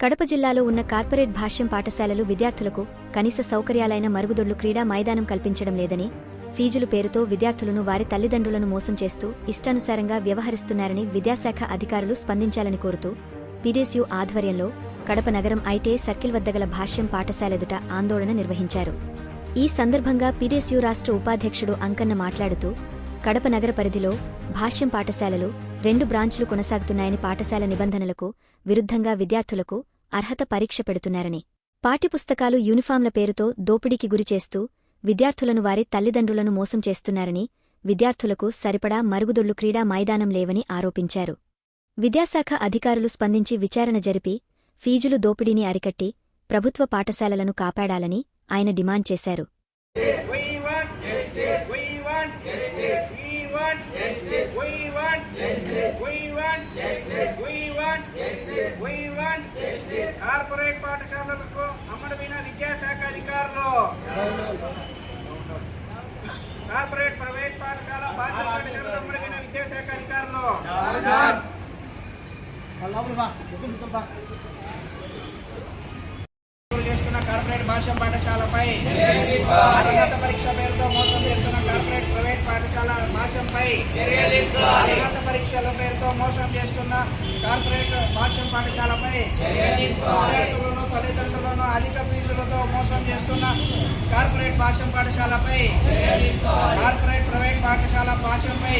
కడప జిల్లాలో ఉన్న కార్పొరేట్ భాష్యం పాఠశాలలు విద్యార్థులకు కనీస సౌకర్యాలైన మరుగుదొడ్లు క్రీడా మైదానం కల్పించడం లేదని ఫీజులు పేరుతో విద్యార్థులను వారి తల్లిదండ్రులను మోసం చేస్తూ ఇష్టానుసారంగా వ్యవహరిస్తున్నారని విద్యాశాఖ అధికారులు స్పందించాలని కోరుతూ పిడిఎస్యు ఆధ్వర్యంలో కడప నగరం ఐటీఐ సర్కిల్ వద్ద గల భాష్యం పాఠశాల ఎదుట ఆందోళన నిర్వహించారు. ఈ సందర్భంగా పిడిఎస్యు రాష్ట్ర ఉపాధ్యక్షుడు అంకన్న మాట్లాడుతూ కడప నగర పరిధిలో భాష్యం పాఠశాలలు రెండు బ్రాంచ్లు కొనసాగుతున్నాయని పాఠశాల నిబంధనలకు విరుద్ధంగా విద్యార్థులకు అర్హత పరీక్ష పెడుతున్నారని. పాఠ్యపుస్తకాలు యూనిఫాంల పేరుతో దోపిడీకి గురిచేస్తూ విద్యార్థులను వారి తల్లిదండ్రులను మోసం చేస్తున్నారని విద్యార్థులకు సరిపడా మరుగుదొడ్లు క్రీడా మైదానం లేవని ఆరోపించారు. విద్యాశాఖ అధికారులు స్పందించి విచారణ జరిపి ఫీజులు దోపిడీని అరికట్టి ప్రభుత్వ పాఠశాలలను కాపాడాలని ఆయన డిమాండ్ చేశారు. Want justice. We want justice. We want justice. We want justice. We want justice. Corporate పాఠశాలలకు అమ్మడమైన విద్యాశాఖ అధికారులు కార్పొరేట్ ప్రైవేట్ పాఠశాల భాష పాఠశాలకు అమ్మడమైన విద్యాశాఖ అధికారులు చేస్తున్న కార్పొరేట్ భాష పాఠశాలపై అర్హత పరీక్ష పేరుతో మోసం చేస్తున్న కార్పొరేట్ ప్రైవేట్ పాఠశాల భాషంపై అర్హత పరీక్షల పేరుతో మోసం చేస్తున్న కార్పొరేట్ భాష పాఠశాలపై విద్యార్థులను తల్లిదండ్రులను అధిక ఫీజులతో మోసం చేస్తున్న కార్పొరేట్ భాష పాఠశాలపై కార్పొరేట్ ప్రైవేట్ పాఠశాల భాషపై